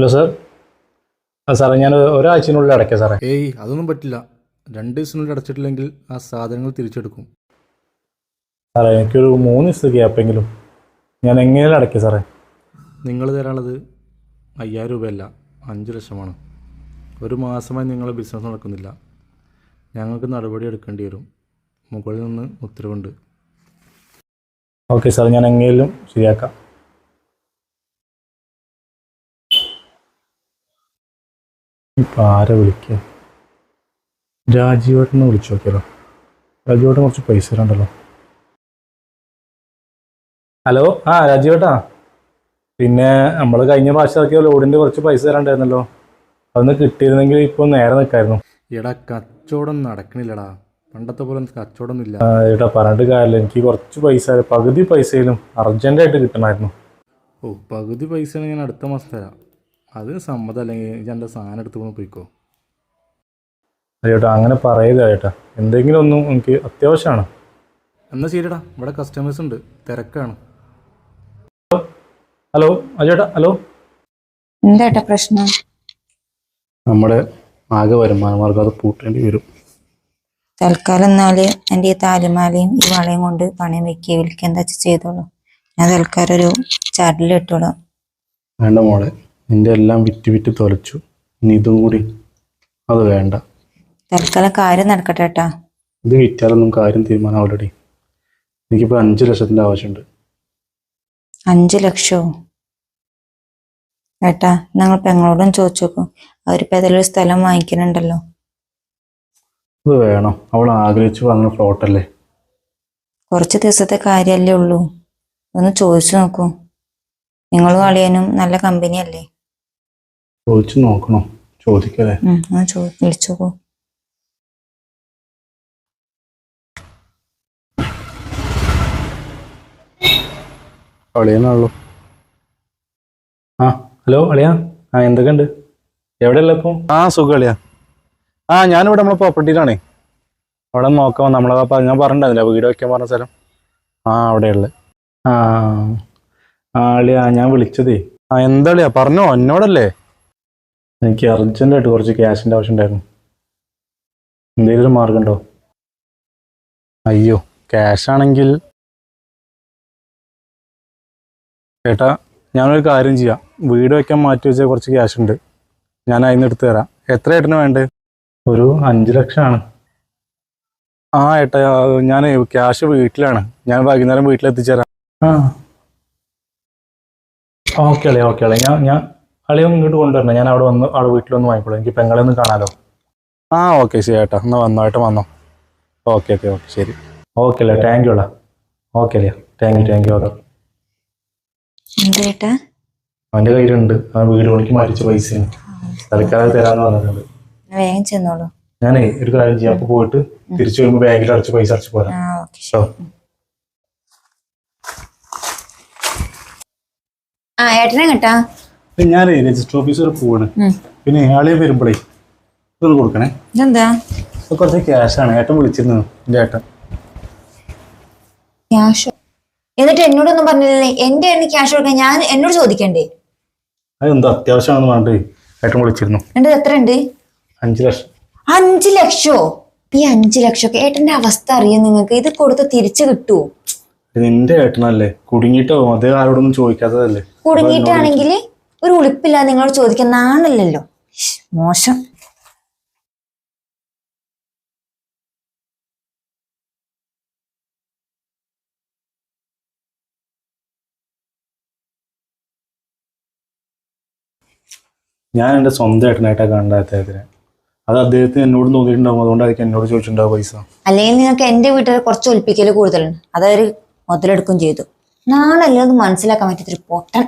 Hello sir. ആ സാറേ ഞാൻ ഒരാഴ്ചയിനുള്ളിൽ അടയ്ക്കാം സാറേ. ഏയ് അതൊന്നും പറ്റില്ല. രണ്ട് ദിവസത്തിനുള്ളിൽ അടച്ചിട്ടില്ലെങ്കിൽ ആ സാധനങ്ങൾ തിരിച്ചെടുക്കും. സാറേ എനിക്കൊരു മൂന്ന് ദിവസത്തെ ഗ്യാപ്പെങ്കിലും ഞാൻ എങ്ങനെയാണ് അടയ്ക്കാം സാറേ. നിങ്ങൾ തരാനുള്ളത് അയ്യായിരം രൂപയല്ല അഞ്ച് ലക്ഷമാണ്. ഒരു മാസമായി നിങ്ങളെ ബിസിനസ് നടക്കുന്നില്ല. ഞങ്ങൾക്ക് നടപടി എടുക്കേണ്ടി വരും. മുകളിൽ നിന്ന് ഉത്തരവുണ്ട്. ഓക്കെ സാർ ഞാൻ എങ്ങനെയും ശരിയാക്കാം. ഇപ്പം ആരെ വിളിക്കുക രാജീവേട്ടനെ വിളിച്ചു നോക്കിയാലോ രാജീവേട്ടൻ കുറച്ച് പൈസ തരണ്ടല്ലോ. ഹലോ? ആ രാജീവേട്ടാ. പിന്നെ നമ്മൾ കഴിഞ്ഞ പ്രാവശ്യം ഇറക്കിയ ലോഡിന്റെ കുറച്ച് പൈസ തരണ്ടായിരുന്നല്ലോ. അതൊന്ന് കിട്ടിയിരുന്നെങ്കിൽ ഇപ്പോൾ നേരെ നിൽക്കായിരുന്നു എടാ കച്ചവടം നടക്കണില്ലടാ. പണ്ടത്തെ പോലെ കച്ചവടമൊന്നും ഇല്ല എടാ പറഞ്ഞിട്ട് കാര്യമില്ല. എനിക്ക് കുറച്ച് പൈസ പകുതി പൈസയിലും അർജന്റായിട്ട് കിട്ടണമായിരുന്നു. ഓ പകുതി പൈസ ഞാൻ അടുത്ത മാസം തരാം. അത് സമ്മതം അല്ലെങ്കിൽ ഞാൻ എന്റെ സാധനം എടുത്ത് കൊണ്ട് പോയിക്കോ? ചേട്ടാ അങ്ങനെ പറയരുത് ചേട്ടാ എന്തെങ്കിലും ഒന്നും എനിക്ക് അത്യാവശ്യമാണ്. എന്നാ ശരിടാ ഇവിടെ കസ്റ്റമേഴ്സ് ഉണ്ട്. തിരക്കാണ്. ഹലോ അജേട്ടാ ഹലോ. എന്താ പ്രശ്നം? നമ്മുടെ ആകെ വരുമാന മാർഗം അത് പൂട്ടേണ്ടി വരും. തൽക്കാലം എന്നാൽ എന്റെ ഈ താലിമാലയും ഈ വളയും കൊണ്ട് പണയം വെക്കുക വിൽക്കുക എന്താ ചെയ്തോളൂ? ഞാൻ തൽക്കാലം ഒരു ചാട്ടിൽ ഇട്ടോളാം. വേണ്ട മോളെ. നിന്റെ എല്ലാം വിറ്റ് വിറ്റ് തൊലച്ചു. ഇനി ഇതും കൂടി അത് വേണ്ട. തൽക്കാലം കാര്യം നടക്കട്ടെ ഏട്ടാ ഇത് വിറ്റാലൊന്നും കാര്യം തീരുമാനം ഓൾറെഡി എനിക്കിപ്പോൾ അഞ്ച് ലക്ഷത്തിന്റെ ആവശ്യമുണ്ട്. അഞ്ചു ലക്ഷമോ ഏട്ടാ ഞങ്ങൾ പെങ്ങളോടും ചോദിച്ചു നോക്കും അവരിപ്പോ ഏതെങ്കിലും ഒരു സ്ഥലം വാങ്ങിക്കുന്നുണ്ടല്ലോ. ഇത് വേണം. അവൾ ആഗ്രഹിച്ചു വാങ്ങുന്ന ഫ്ലോട്ടല്ലേ കുറച്ച് ദിവസത്തെ കാര്യമല്ലേ ഉള്ളൂ. ഒന്ന് ചോദിച്ചു നോക്കൂ. നിങ്ങളും അളിയനും നല്ല കമ്പനിയല്ലേ ചോദിച്ചു നോക്കണോ? ചോദിക്കല്ലേ? ഉം, ഒന്ന് ചോ വിളിച്ചു നോക്കൂ കളിയെന്നുള്ളൂ ആ ഹലോ അളിയാ. ആ എന്തൊക്കെയുണ്ട്? എവിടെയല്ല ഇപ്പോ? ആ സുഖം അളിയാ. ആ ഞാനിവിടെ നമ്മളെ പ്രോപ്പർട്ടിയിലാണേ അവിടെ നോക്കാം നമ്മളെ ഞാൻ പറഞ്ഞിട്ടുണ്ടായിരുന്നില്ല വീട് വയ്ക്കാൻ പറഞ്ഞ സ്ഥലം? ആ അവിടെയുള്ള. ആ ആ അളിയാ ഞാൻ വിളിച്ചതേ. ആ എന്താ അളിയാ പറഞ്ഞോ എന്നോടല്ലേ? എനിക്ക് അർജന്റായിട്ട് കുറച്ച് ക്യാഷിന്റെ ആവശ്യം ഉണ്ടായിരുന്നു. എന്തെങ്കിലും ഒരു മാർഗം ഉണ്ടോ? അയ്യോ ക്യാഷ് ആണെങ്കിൽ ചേട്ടാ ഞാനൊരു കാര്യം ചെയ്യാം. വീട് വയ്ക്കാൻ മാറ്റി വെച്ച കുറച്ച് ക്യാഷ് ഉണ്ട്. ഞാൻ അതിന് എടുത്തു തരാം. എത്ര ഏട്ടന് വേണ്ടത് ഒരു അഞ്ച് ലക്ഷമാണ്. ആ ഏട്ടാ ഞാൻ ക്യാഷ് വീട്ടിലാണ്. ഞാൻ വൈകുന്നേരം വീട്ടിലെത്തിച്ചേരാം. ആ ഓക്കെ അളിയാ ഓക്കെ അളിയാ. ഞാൻ ഞാൻ അളിയെ ഇങ്ങോട്ട് കൊണ്ടുവരണം. ഞാൻ അവിടെ വന്ന് അവിടെ വീട്ടിൽ വന്ന് വാങ്ങിക്കോളൂ. എനിക്ക് പെങ്ങളെ ഒന്ന് കാണാലോ. ആ ഓക്കെ ശരി ഏട്ടാ. ഒന്ന് വന്നോ ഏട്ടാ വന്നോ. ഓക്കെ ഓക്കെ ഓക്കെ ശരി. ഓക്കെ അല്ലേ താങ്ക് യു അല്ല ഓക്കെ അല്ലേ thank you thank you okay അവന്റെ ഏട്ടാ? അവന്റെ കയ്യിലുണ്ട്. ആ വീട് പണിക്ക് മരിച്ച പൈസയാണ്. തൽക്കാലം തരാന്ന് പറഞ്ഞിട്ടുണ്ട്. വേഗം ചെന്നോളൂ. ഞാനേ ഒരു കാര്യം ചെയ്യാം. അപ്പൊ പോയിട്ട് തിരിച്ചു വരുമ്പോ ബാങ്കിൽ അടച്ച് പൈസ അടച്ച് പോരാ. കേട്ടോ? ആ ഏട്ടനെ കേട്ടാ. ഞാൻ രജിസ്റ്റർ ഓഫീസർ പോവാണ്. പിന്നെ ആളെ വരുമ്പോഴേ ഇതൊന്ന് കൊടുക്കണേ. എന്താ കുറച്ച് ആണ്. ഏട്ടൻ വിളിച്ചിരുന്നു എന്റെ ഏട്ടൻ. ക്യാഷ് എന്നിട്ട് എന്നോടൊന്നും പറഞ്ഞില്ലേ എന്റെ എണ്ണ ക്യാഷ് കൊടുക്കാൻ ഞാൻ എന്നോട് ചോദിക്കണ്ടേ? അതെന്താ അത്യാവശ്യമാണെന്ന് പറഞ്ഞിട്ട് ഏട്ടൻ വിളിച്ചിരുന്നു. എന്നിട്ട് എത്ര ഉണ്ട് അഞ്ച് ലക്ഷം. അഞ്ചു ലക്ഷോ? ഈ അഞ്ചു ലക്ഷം ഏട്ടന്റെ അവസ്ഥ അറിയാം നിങ്ങൾക്ക്? ഇത് കൊടുത്ത് തിരിച്ചു കിട്ടുമോ നിന്റെ ഏട്ടനല്ലേ? കുടുങ്ങിട്ടോ അതേ ആരോടൊന്നും ചോദിക്കാത്തതല്ലേ? കുടുങ്ങിയിട്ടാണെങ്കിൽ ഒരു ഉളിപ്പില്ലാതെ നിങ്ങളോട് ചോദിക്കുന്ന നാണല്ലല്ലോ മോശം. ഞാൻ എന്റെ സ്വന്തം ഏട്ടനായിട്ടാണ് കണ്ട അദ്ദേഹത്തിന് അത് അദ്ദേഹത്തിന് എന്നോട് തോന്നിയിട്ടുണ്ടാവും. അതുകൊണ്ടായിരിക്കും എന്നോട് ചോദിച്ചിട്ടുണ്ടാവും പൈസ. അല്ലെങ്കിൽ നിങ്ങൾക്ക് എന്റെ വീട്ടിൽ കുറച്ച് ഒലിപ്പിക്കൽ കൂടുതലുണ്ട്. അതായത് മുതലെടുക്കും ചെയ്തു. നാണല്ലേ അത് മനസ്സിലാക്കാൻ പറ്റാത്തൊരു പൊട്ടൻ.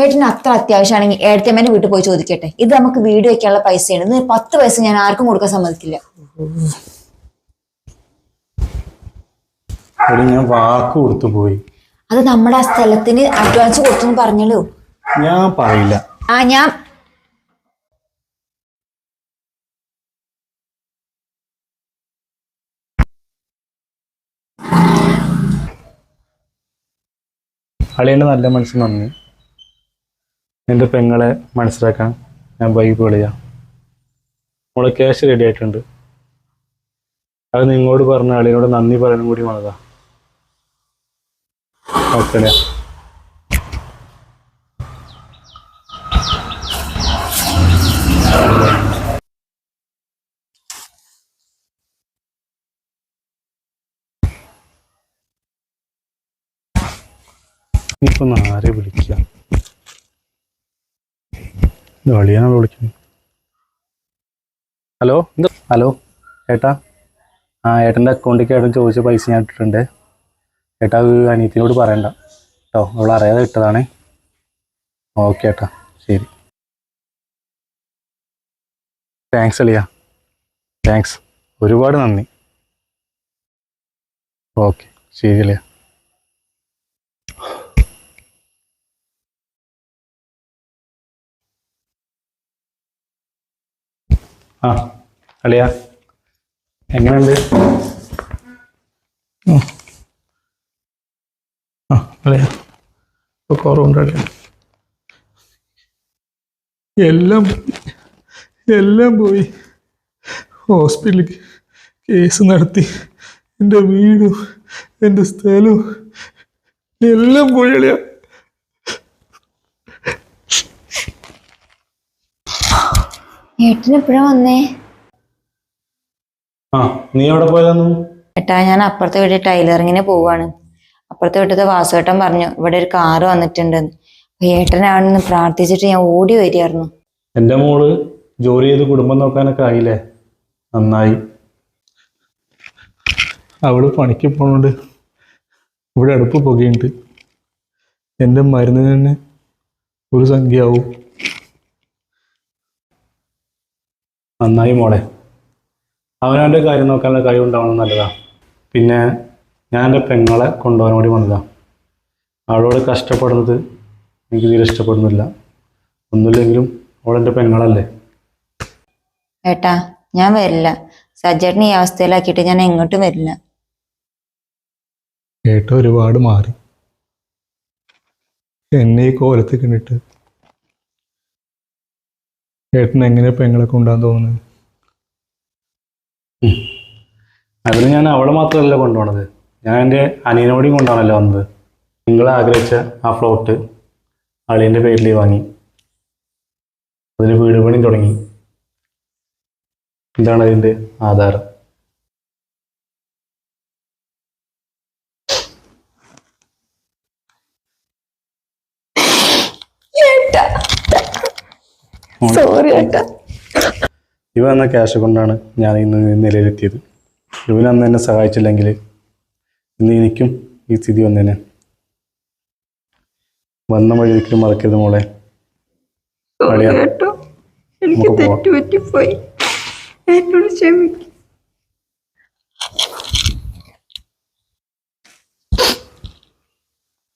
ഏട്ടന് അത്ര അത്യാവശ്യമാണെങ്കിൽ ഏട്ടത്തെ ഏട്ടത്തമ്മേന്റെ വീട്ടിൽ പോയി ചോദിക്കട്ടെ. ഇത് നമുക്ക് വീട് വെക്കാനുള്ള പൈസയാണ്. ഇന്ന് പത്ത് പൈസ ഞാൻ ആർക്കും കൊടുക്കാൻ സമ്മതിക്കില്ല. അത് നമ്മുടെ ആ സ്ഥലത്തിന് അഡ്വാൻസ് കൊടുത്തു പറഞ്ഞല്ലോ. ഞാൻ പറയില്ല. ആ ഞാൻ അളിയന്റെ നല്ല മനസ്സിൽ നന്ദി. എന്റെ പെങ്ങളെ മനസ്സിലാക്കാൻ ഞാൻ ബൈക്ക് വിളിയാം. നമ്മളെ ക്യാഷ് റെഡി ആയിട്ടുണ്ട്. അത് നിങ്ങളോട് പറഞ്ഞ ആളിനോട് നന്ദി പറയാനും കൂടി വന്നതാ ഓക്കെ ഇപ്പൊ ആരെ വിളിക്കുക അളിയാണോ വിളിക്കുന്നത്. ഹലോ? എന്താ? ഹലോ? ഏട്ടാ? ആ ഏട്ടന്റെ അക്കൗണ്ടിലേക്ക് ഏട്ടൻ ചോദിച്ച പൈസ ഞാൻ ഇട്ടിട്ടുണ്ട്. ഏട്ടാ അനിയത്തിനോട് പറയണ്ട. കേട്ടോ അവൾ അറിയാതെ ഇട്ടതാണേ. ഓക്കെ ഏട്ടാ. ശരി. താങ്ക്സ് അളിയ. താങ്ക്സ് ഒരുപാട് നന്ദി. ഓക്കെ ശരി അളിയ. ആ അളിയ. എങ്ങനെയുണ്ട്. ആ അളിയ. ഇപ്പോൾ കുറവുണ്ട് അളിയ. എല്ലാം എല്ലാം പോയി. ഹോസ്പിറ്റലിൽ കേസ് നടത്തി. എന്റെ വീടും എന്റെ സ്ഥലവും എല്ലാം പോയി അളിയാ. ഏട്ടൻ എപ്പോഴാ വന്നേ? ആ നീ എവിടെ പോയതാന്നു? ഏട്ടാ ഞാൻ അപ്പുറത്തെ വീട്ടിൽ ടൈലറിങ്ങിന് പോവാണ്. അപ്പുറത്തെ വീട്ടിലത്തെ വാസുവേട്ടൻ പറഞ്ഞു ഇവിടെ ഒരു കാറ് വന്നിട്ടുണ്ടെന്ന് അപ്പൊ ഏട്ടനാണെന്ന് പ്രാർത്ഥിച്ചിട്ട് ഞാൻ ഓടി വരികയായിരുന്നു. എന്റെ മോൾ ജോലി ചെയ്ത് കുടുംബം നോക്കാനൊക്കെ ആയില്ലേ? നന്നായി. അവൾ പണിക്ക് പോണോണ്ട്. ഇവിടെ അടുപ്പ് പുകയുണ്ട്. എന്റെ മരുന്നിന് തന്നെ ഒരു സംഖ്യ നന്നായി മോളെ. അവനവന്റെ കാര്യം നോക്കാനുള്ള കഴിവ് ഉണ്ടാവണം നല്ലതാ. പിന്നെ ഞാൻ എന്റെ പെങ്ങളെ കൊണ്ടുപോകാൻ കൂടി വന്നതാ. അവളോട് കഷ്ടപ്പെടുന്നത് എനിക്ക് തീരെ ഇഷ്ടപ്പെടുന്നില്ല. ഒന്നുമില്ലെങ്കിലും അവളെന്റെ പെങ്ങളല്ലേ. ഏട്ടാ ഞാൻ വരില്ല. സജ്ജേട്ടനെ ഈ അവസ്ഥയിലാക്കിയിട്ട് ഞാൻ എങ്ങോട്ടും വരില്ല. ഏട്ട ഒരുപാട് മാറി. എന്നെ ഈ കോലത്തിൽ കണ്ടിട്ട് ഏട്ടൻ എങ്ങനെ പെങ്ങളെ കൊണ്ടാൻ തോന്നുന്നത്? അതിന് ഞാൻ അവളെ മാത്രമല്ല കൊണ്ടുപോണത്. ഞാൻ എന്റെ അനിയനോടെയും കൊണ്ടാണല്ലോ വന്നത് നിങ്ങൾ ആഗ്രഹിച്ച ആ ഫ്ലോട്ട് അളിയന്റെ പേരിൽ വാങ്ങി. അതിന് വീട് പണി തുടങ്ങി. ഇതാണ് അതിന്റെ ആധാരം. സോറി ഇവ എന്ന ക്യാഷ് കൊണ്ടാണ് ഞാൻ ഇന്ന് നിലയിലെത്തിയത്. ഇവൻ അന്ന് എന്നെ സഹായിച്ചില്ലെങ്കിൽ ഇന്ന് എനിക്കും ഈ സ്ഥിതി വന്നേനെ. വന്ന വഴി ഒരിക്കലും മറക്കരുത് മോളെ. എനിക്ക് തെറ്റുപറ്റിപ്പോയി എന്നോട് ക്ഷമിക്കും.